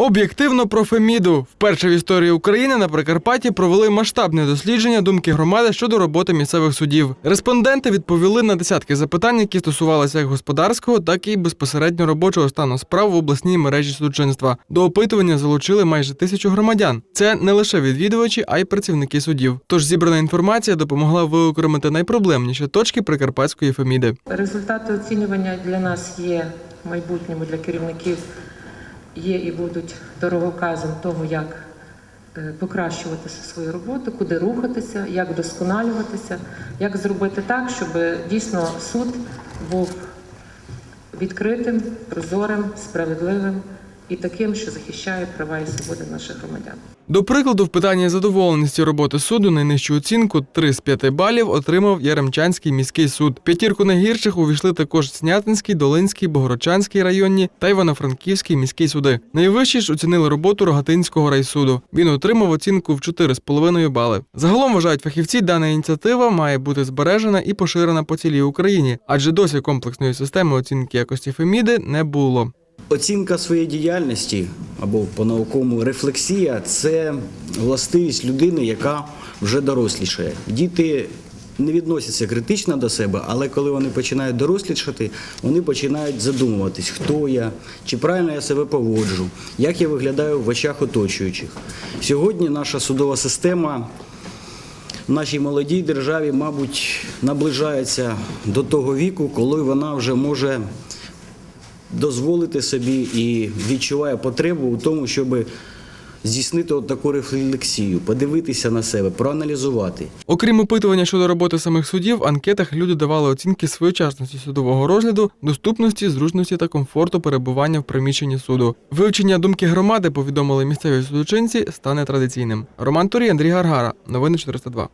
Об'єктивно про Феміду. Вперше в історії України на Прикарпатті провели масштабне дослідження думки громади щодо роботи місцевих судів. Респонденти відповіли на десятки запитань, які стосувалися як господарського, так і безпосередньо робочого стану справ в обласній мережі судочинства. До опитування залучили майже тисячу громадян. Це не лише відвідувачі, а й працівники судів. Тож зібрана інформація допомогла виокремити найпроблемніші точки Прикарпатської Феміди. Результати оцінювання для нас є в майбутньому для керівників, є і будуть дороговказом того, як е, покращувати свою роботу, куди рухатися, як вдосконалюватися, як зробити так, щоб дійсно суд був відкритим, прозорим, справедливим і таким, що захищає права і свободи наших громадян. До прикладу, в питанні задоволеності роботи суду найнижчу оцінку 3 з 5 балів отримав Яремчанський міський суд. П'ятірку найгірших увійшли також Снятинський, Долинський, Богородчанський районні та Івано-Франківський міський суди. Найвищі ж оцінили роботу Рогатинського райсуду. Він отримав оцінку в 4,5 бали. Загалом вважають фахівці, дана ініціатива має бути збережена і поширена по цілій Україні, адже досі комплексної системи оцінки якості Феміди не було. Оцінка своєї діяльності або по-науковому рефлексія це властивість людини, яка вже дорослішає. Діти не відносяться критично до себе, але коли вони починають дорослішати, вони починають задумуватись, хто я, чи правильно я себе поводжу, як я виглядаю в очах оточуючих. Сьогодні наша судова система в нашій молодій державі, мабуть, наближається до того віку, коли вона вже може дозволити собі і відчуває потребу у тому, щоб здійснити от таку рефлексію, подивитися на себе, проаналізувати. Окрім опитування щодо роботи самих судів, в анкетах люди давали оцінки своєчасності судового розгляду, доступності, зручності та комфорту перебування в приміщенні суду. Вивчення думки громади, повідомили місцеві судочинці, стане традиційним. Роман Турій, Андрій Гаргара. Новини 402.